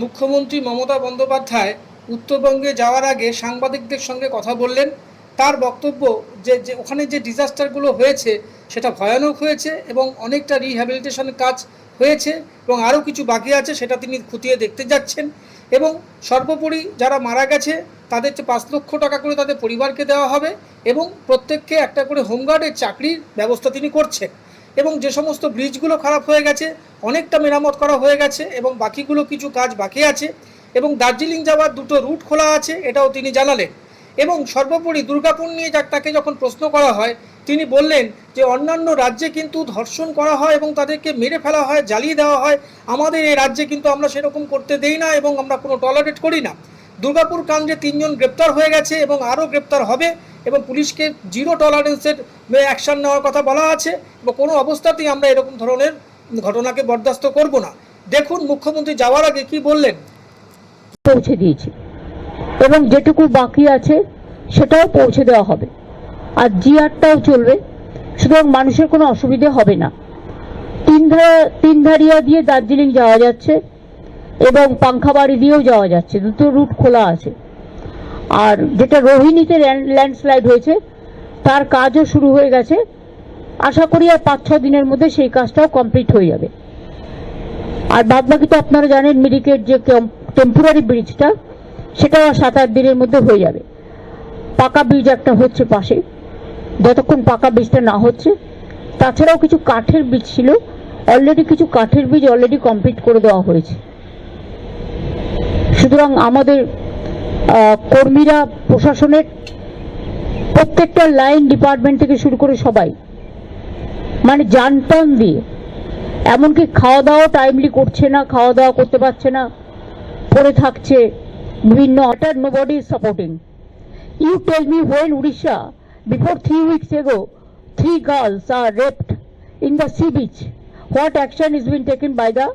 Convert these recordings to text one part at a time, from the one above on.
মুখ্যমন্ত্রী মমতা বন্দ্যোপাধ্যায় উত্তরবঙ্গে যাওয়ার আগে সাংবাদিকদের সঙ্গে কথা বললেন। তার বক্তব্য যে যে ওখানে যে ডিজাস্টারগুলো হয়েছে, সেটা ভয়ানক হয়েছে এবং অনেকটা রিহ্যাবিলিটেশনের কাজ হয়েছে এবং আরও কিছু বাকি আছে সেটা তিনি খতিয়ে দেখতে যাচ্ছেন এবং সর্বোপরি যারা মারা গেছে, তাদের পাঁচ লক্ষ টাকা করে তাদের পরিবারকে দেওয়া হবে এবং প্রত্যেককে একটা করে হোমগার্ডের চাকরির ব্যবস্থা তিনি করছেন। এবং যে সমস্ত ব্রিজগুলো খারাপ হয়ে গেছে, অনেকটা মেরামত করা হয়ে গেছে এবং বাকিগুলো কিছু কাজ বাকি আছে এবং দার্জিলিং যাওয়ার দুটো রুট খোলা আছে, এটাও তিনি জানালেন। এবং সর্বোপরি দুর্গাপুর নিয়ে যা তাকে যখন প্রশ্ন করা হয়, তিনি বললেন যে অন্যান্য রাজ্যে কিন্তু ধর্ষণ করা হয় এবং তাদেরকে মেরে ফেলা হয়, জ্বালিয়ে দেওয়া হয়। আমাদের এই রাজ্যে কিন্তু আমরা সেরকম করতে দেই না এবং আমরা কোনো টলারেট করি না। দুর্গাপুর কাণ্ডে তিনজন গ্রেপ্তার হয়ে গেছে এবং আরও গ্রেপ্তার হবে। এবং পুলিশকে জিরো টলারেন্সের অ্যাকশন নেওয়ার কথা বলা আছে এবং কোনো অবস্থাতেই আমরা এরকম ধরনের ঘটনাকে বরদাস্ত করব না। দেখুন, মুখ্যমন্ত্রী যাওয়ার আগে কি বললেন? পৌঁছে দিয়েছি। এবং যেটুকু বাকি আছে, সেটাও পৌঁছে দেওয়া হবে। আর জিআরটাও চলবে। সুতরাং মানুষের কোনো অসুবিধে হবে না। তিন তিন ধারিয়া দিয়ে দার্জিলিং যাওয়া যাচ্ছে এবং পাংখাবাড়ি দিয়েও যাওয়া যাচ্ছে। দুটো রুট খোলা আছে। আর যেটা রোহিণীতে ল্যান্ডস্লাইড হয়েছে, তার কাজও শুরু হয়ে গেছে। আশা করি আর পাঁচ ছ দিনের মধ্যে সেই কাজটাও কমপ্লিট হয়ে যাবে। আর বাদ বাকি তো আপনারা জানেন, মিরিকের যে টেম্পোরারি ব্রিজটা সেটাও সাত আট দিনের মধ্যে হয়ে যাবে। পাকা ব্রিজ একটা হচ্ছে পাশে। যতক্ষণ পাকা ব্রিজটা না হচ্ছে, তাছাড়াও কিছু কাঠের ব্রিজ ছিল। অলরেডি কিছু কাঠের ব্রিজ অলরেডি কমপ্লিট করে দেওয়া হয়েছে। সুতরাং আমাদের কর্মীরা, প্রশাসনের প্রত্যেকটা লাইন ডিপার্টমেন্ট থেকে শুরু করে সবাই মানে জানটান দিয়ে। এমনকি খাওয়া দাওয়া টাইমলি করছে না খাওয়া দাওয়া করতে পারছে না, পড়ে থাকছে, বিভিন্ন other nobody supporting you tell me when Orissa before three weeks ago three girls are raped in the sea beach what action is been taken by the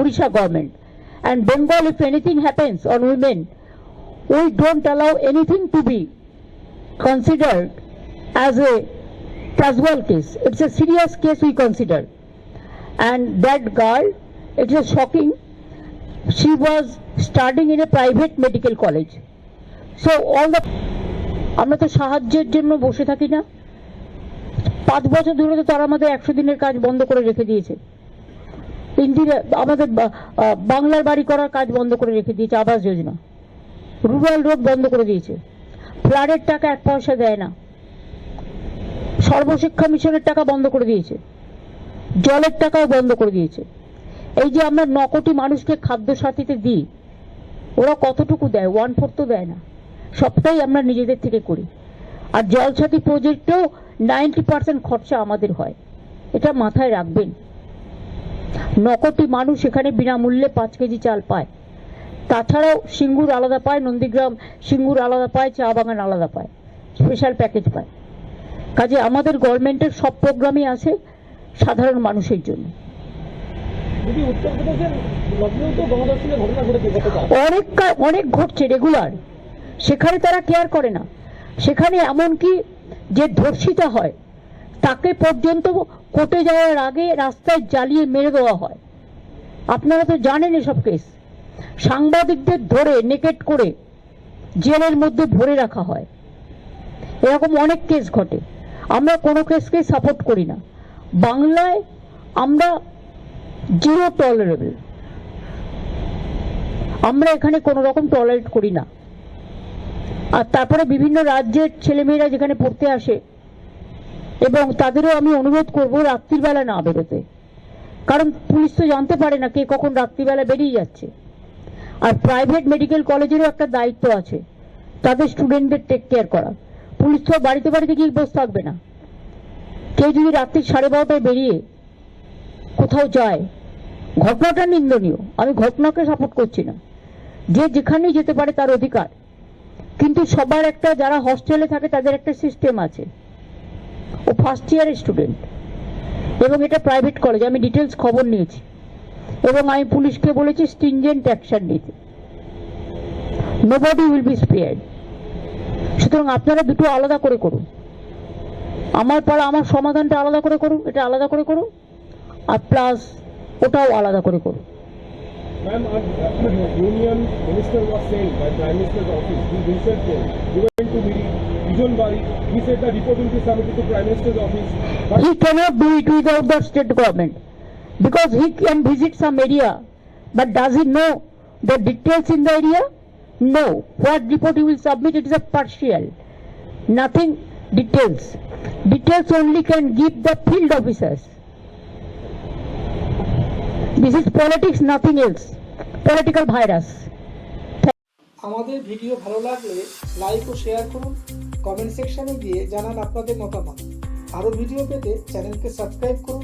Orissa government and Bengal if anything happens on women we don't allow anything to be considered as a casual case. It's a serious case we consider. And that girl, it is shocking. She was studying in a private medical college. So all the আমরা তো সাহায্যের জন্য বসে থাকি না পাঁচ বছর ধরে তো তারা আমাদের একশো দিনের কাজ বন্ধ করে রেখে দিয়েছে ইন্দিরা আমাদের বাংলার বাড়ি করার কাজ বন্ধ করে রেখে দিয়েছে আবাস যোজনা রুরাল রোড বন্ধ করে দিয়েছে। ফ্লাডের টাকা এক পয়সা দেয় না। সর্বশিক্ষা মিশনের টাকা বন্ধ করে দিয়েছে। জলের টাকাও বন্ধ করে দিয়েছে। এই যে আমরা ন কোটি মানুষকে খাদ্য সাথীতে দিই, ওরা কতটুকু দেয়? ওয়ান ফোর তো দেয় না। সবটাই আমরা নিজেদের থেকে করি। আর জল সাথী প্রজেক্টেও নাইনটি পার্সেন্ট খরচা আমাদের হয়। এটা মাথায় রাখবেন। ন কোটি মানুষ এখানে বিনামূল্যে পাঁচ কেজি চাল পায়। তাছাড়াও সিঙ্গুর আলাদা পায় নন্দীগ্রাম সিঙ্গুর আলাদা পায় চা বাগান আলাদা পায় স্পেশাল প্যাকেজ পায়। কাজে আমাদের গভর্নমেন্টের সব প্রোগ্রামই আছে সাধারণ মানুষের জন্য। অনেক অনেক ঘটছে রেগুলার সেখানে তারা কেয়ার করে না। সেখানে এমনকি যে ধর্ষিতা হয় তাকে পর্যন্ত কোর্টে যাওয়ার আগে রাস্তায় জ্বালিয়ে মেরে দেওয়া হয়। আপনারা তো জানেন এসব কেস সাংবাদিকদের ধরে, নেকেট করে জেলের মধ্যে ভরে রাখা হয়। এরকম অনেক কেস ঘটে। আমরা কোনো কেসকে সাপোর্ট করি না। বাংলায় আমরা জিরো টলারেবল আমরা এখানে কোনো রকম টলারেট করি না। আর তারপরে বিভিন্ন রাজ্যের ছেলেমেয়েরা যেখানে পড়তে আসে, এবং তাদেরও আমি অনুরোধ করব রাত্রিবেলা না বেরোতে। কারণ পুলিশ তো জানতে পারে না কে কখন রাত্রিবেলা বেরিয়ে যাচ্ছে। আর প্রাইভেট মেডিকেল কলেজেরও একটা দায়িত্ব আছে। তাদের স্টুডেন্টদের টেক কেয়ার করা। পুলিশ তো বাড়িতে বাড়িতে গিয়ে বসে থাকবে না। কেউ যদি রাত্রি সাড়ে বারোটায় বেরিয়ে কোথাও যায়, ঘটনাটা নিন্দনীয়। আমি ঘটনাকে সাপোর্ট করছি না। যে যেখানেই যেতে পারে তার অধিকার। কিন্তু সবার একটা যারা হস্টেলে থাকে তাদের একটা সিস্টেম আছে। ও ফার্স্ট ইয়ারের স্টুডেন্ট এবং এটা প্রাইভেট কলেজ আমি ডিটেলস খবর নিয়েছি। এবং আমি পুলিশকে বলেছি স্টিঞ্জেন্ট অ্যাকশন নিতে। Nobody will be spare সুতরাং আপনারা দুটো আলাদা করে করুন। আমার পর আমার সমাধানটা আলাদা করে করুন এটা আলাদা করে করুন আর প্লাস ওটাও আলাদা করে করুন। State government because he can visit some area, but does he know the details in the area? No. What report he will submit, it is a partial. Nothing details. Details only can give the field officers. This is politics, nothing else. Political virus. আমাদের video ভালো লাগলে like ও share করুন comment সেকশনে গিয়ে জানান আপনাদের মতামত আরও ভিডিও পেতে চ্যানেলকে সাবস্ক্রাইব করুন